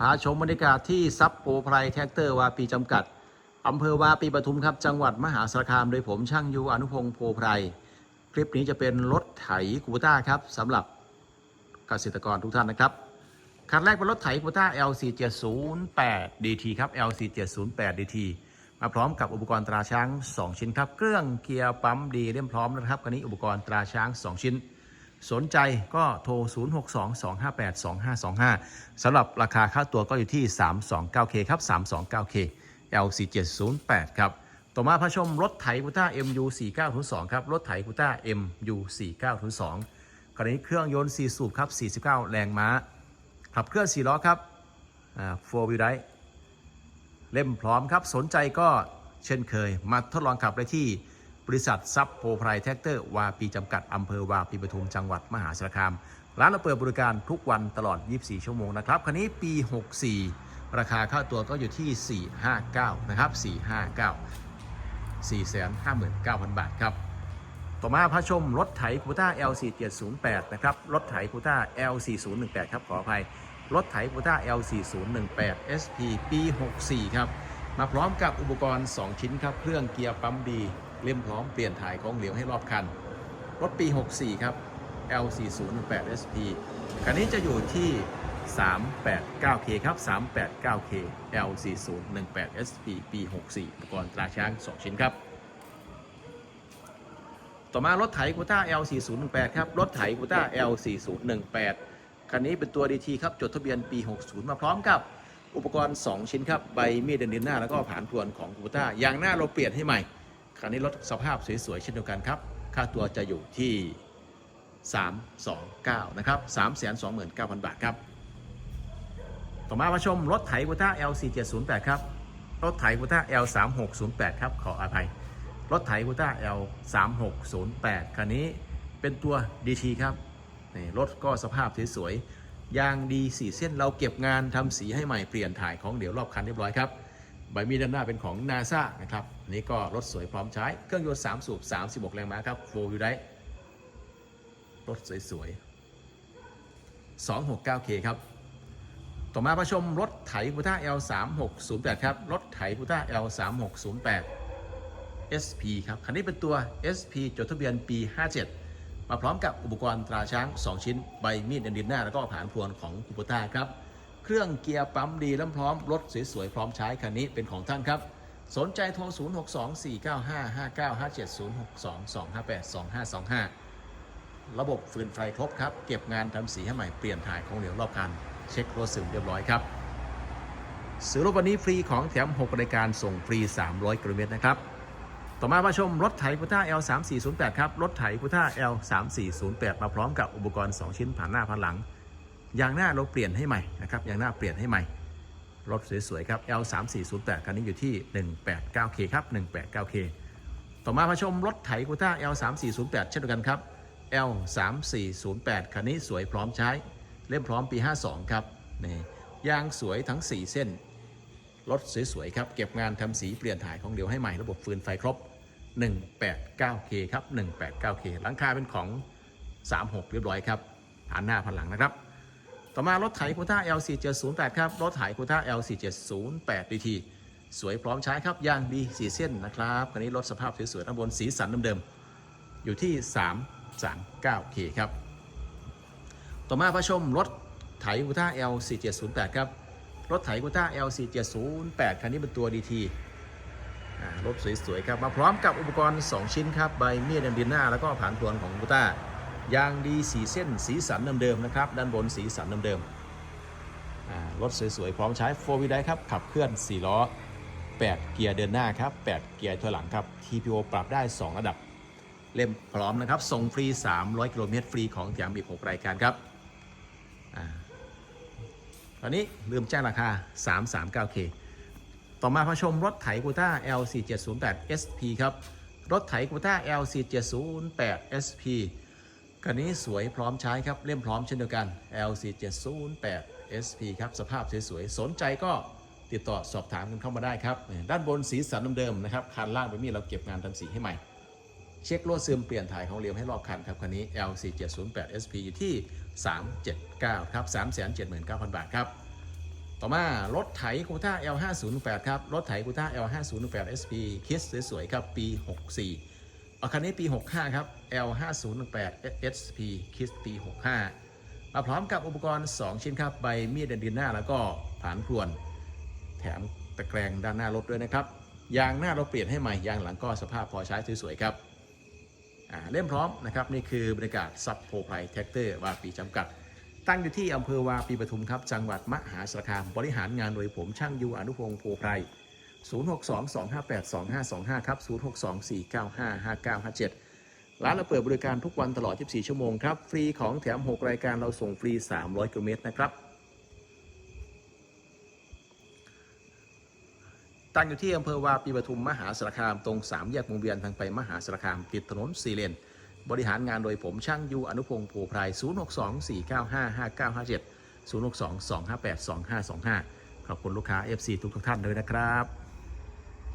พาชมบรรยากาศที่ซับโปไพรแท็กเตอร์วาปีจำกัดอำเภอวาปีปทุมครับ จังหวัดมหาสารคาม โดยผมช่างยูอนุพงศ์โพไพร คลิปนี้จะเป็นรถไถคูต้าครับสำหรับเกษตรกรทุกท่านนะครับ คันแรกเป็นรถไถคูต้า LC708 DT ครับ LC708 DT มาพร้อมกับอุปกรณ์ตราช้าง 2 ชิ้นครับ เครื่องเกียร์ปั๊มดีเรียบพร้อมนะครับคันนี้อุปกรณ์ตราช้าง 2 ชิ้น สนใจก็โทร 0622582525 สำหรับราคาค่าตัวก็อยู่ที่ 329K ครับ 329K LC708 ครับ ต่อมาพาชมรถไถคูต้า MU4902 ครับ รถไถคูต้า MU4902 คันนี้เครื่องยนต์ 4 สูบครับ 49 แรงม้า ขับเคลื่อน 4 ล้อครับอ่า four wheel drive เล่มพร้อมครับ สนใจก็เช่นเคย มาทดลองขับได้ที่ บริษัทซับโปรไพรแท็กเตอร์วาปีจำกัดอำเภอวาปีปทุมจังหวัดมหาสารคาม ร้านเราเปิดบริการทุกวันตลอด 24 ชั่วโมงนะครับ คันนี้ปี 64 ราคาค่าตัวก็อยู่ที่ 459 นะครับ 459 459,000 บาทครับ ต่อมาพาชมรถไถคูต้า L4708 นะครับ รถไถคูต้า L4018 ครับขออภัย รถไถคูต้า L4018 SP ปี 64 ครับ มาพร้อมกับอุปกรณ์ 2 ชิ้นครับ เครื่องเกียร์ปั๊มดี เล่มพร้อมเปลี่ยนถ่ายของเหลวให้รอบคัน รถปี 64 ครับ L4018 SP คันนี้จะอยู่ที่ 389K ครับ 389K L4018 SP ปี 64อุปกรณ์ตราช้าง 2 ชิ้นครับ ต่อมารถไถกูต้า L4018 ครับ รถไถกูต้า L4018 คันนี้เป็นตัว DT ครับ จดทะเบียนปี 60 มาพร้อมกับอุปกรณ์ 2 ชิ้นครับ ใบมีดเดินหน้า แล้วก็ผานพรวนของกูต้ายางหน้าเราเปลี่ยนให้ใหม่ คันนี้รถสภาพสวยๆเช่นเดียวกันครับ ค่าตัวจะอยู่ที่ 329 นะครับ 329,000 บาทครับ ต่อมามาชมรถไถกูต้า L4708 ครับ รถไถกูต้า L3608 ครับ ขออภัย รถไถกูต้า L3608 คันนี้เป็นตัว DT ครับนี่รถก็สภาพสวยๆยางดี 4 เส้นเราเก็บงานทำสีให้ใหม่เปลี่ยนถ่ายของเดี๋ยวรอบคันเรียบร้อยครับ ใบมีดด้านหน้าเป็นของ NASA นะครับอันนี้ก็รถสวยพร้อมใช้ เครื่องยนต์ 3 สูบ 36 แรงม้าครับ4 wheel drive รถสวยๆ 269K ครับ ต่อมาประชมรถไถพุต้า L3608 ครับ รถไถพุต้า L3608 SP ครับ คันนี้เป็นตัว SP จดทะเบียนปี 57 มาพร้อมกับอุปกรณ์ตราช้าง 2 ชิ้น ใบมีดเอนดินหน้า แล้วก็ผานพรวนของคูปต้าครับ เครื่องเกียร์ปั๊มดีและพร้อม รถสวยๆ พร้อมใช้คันนี้เป็นของท่านครับ สนใจโทร 06249559570622582525 ระบบฟืนไฟครบครับ เก็บงานทำสีให้ใหม่เปลี่ยนถ่ายของเหลวรอบคัน เช็ครถซึมเรียบร้อยครับซื้อรถวันนี้ฟรีของแถม 6 รายการส่งฟรี 300กิโลเมตรนะครับ ต่อมามาชมรถไถพุต้า L3408 ครับ รถไถพุต้า L3408 มาพร้อมกับอุปกรณ์ 2 ชิ้นผ่านหน้าผ่านหลัง ยางหน้าเราเปลี่ยนให้ใหม่นะครับยางหน้าเปลี่ยนให้ใหม่ รถสวยๆครับ L3408 คันนี้อยู่ที่ 189K ครับ 189K ต่อมามาชมรถไถกูต้า L3408 เช่นเดียวกันครับ L3408 คันนี้สวยพร้อมใช้ เล่มพร้อมปี 52 ครับนี่ยางสวยทั้ง 4 เส้น รถสวยๆครับ เก็บงานทำสีเปลี่ยนถ่ายของเดียวให้ใหม่ระบบฟืนไฟครบ 189K ครับ 189K หลังคาเป็นของ 36 เรียบร้อยครับผ่านหน้าผ่านหลังนะครับ ต่อมารถไถคูต้า L4708 ครับ รถไถคูต้า L4708 DT สวยพร้อมใช้ครับยางดีสีเส้นนะครับคันนี้รถสภาพสวยๆทั้งบนสีสันเดิมๆอยู่ที่ 339K ครับ ต่อมาพาชมรถไถคูต้า L4708 ครับ รถไถคูต้า L4708 คันนี้เป็นตัว DT รถสวยๆครับ มาพร้อมกับอุปกรณ์ 2 ชิ้นครับ ใบมีดดันดินหน้าแล้วก็ผ่านพรวนของคูต้า ยางดีสีเส้นสีสันเดิมๆนะครับ ด้านบนสีสันเดิมๆรถสวยๆ พร้อมใช้4 wheel drive ครับ ขับเคลื่อน 4 ล้อ 8 เกียร์เดินหน้าครับ 8 เกียร์ถอยหลังครับ TPO ปรับได้ 2 ระดับ เล่มพร้อมนะครับ ส่งฟรี 300 กิโลเมตรฟรีของแถมอีก 6 รายการครับตอนนี้ลืมแจ้งราคา 339K ต่อมาพาชมรถไถกูต้า L4708 SP ครับ รถไถกูต้า L4708 SP คันนี้สวยพร้อมใช้ครับเล่มพร้อมเช่นเดียวกัน L4708 SP ครับสภาพสวยๆ สนใจก็ติดต่อสอบถามกันเข้ามาได้ครับ ด้านบนสีสันเดิมๆนะครับคันล่างเป็นมีเราเก็บงานทำสีให้ใหม่ เช็ครั่วซึมเปลี่ยนถ่ายของเหลวให้รอบคันครับคันนี้ L4708 SP อยู่ที่ 379ครับ379,000 บาทครับต่อมารถไถคูต้า L508 ครับรถไถคูต้า L508SP คิดสวยๆครับปี 64 คันนี้ปี 65 ครับ L5018 SP คิดปี 65 มาพร้อมกับอุปกรณ์ 2 ชิ้นครับ ใบมีดเดินหน้าแล้วก็ผานพรวน แถมตะแกรงด้านหน้ารถด้วยนะครับ ยางหน้าเราเปลี่ยนให้ใหม่ ยางหลังก็สภาพพอใช้สวยๆครับเล่มพร้อมนะครับ นี่คือบรรยากาศซับโพไพรแท็กเตอร์วาปีจำกัด ตั้งอยู่ที่อำเภอวาปีปทุมครับ จังหวัดมหาสารคามบริหารงานโดยผมช่างยูอนุพงศ์โพไพร 0622582525 ครับ 0624955957 ร้านเราเปิดบริการทุกวันตลอด 24 ชั่วโมงครับ ฟรีของแถม 6 รายการเราส่งฟรี 300กิโลเมตรนะครับ ตั้งอยู่ที่อำเภอวาปีปทุมมหาสารคามตรง 3 แยกวงเวียนทางไปมหาสารคามติดถนนสี่เลน บริหารงานโดยผมช่างยูอนุพงศ์โพไพร0624955957 0622582525 ขอบคุณลูกค้า FC ทุกๆท่านด้วยนะครับ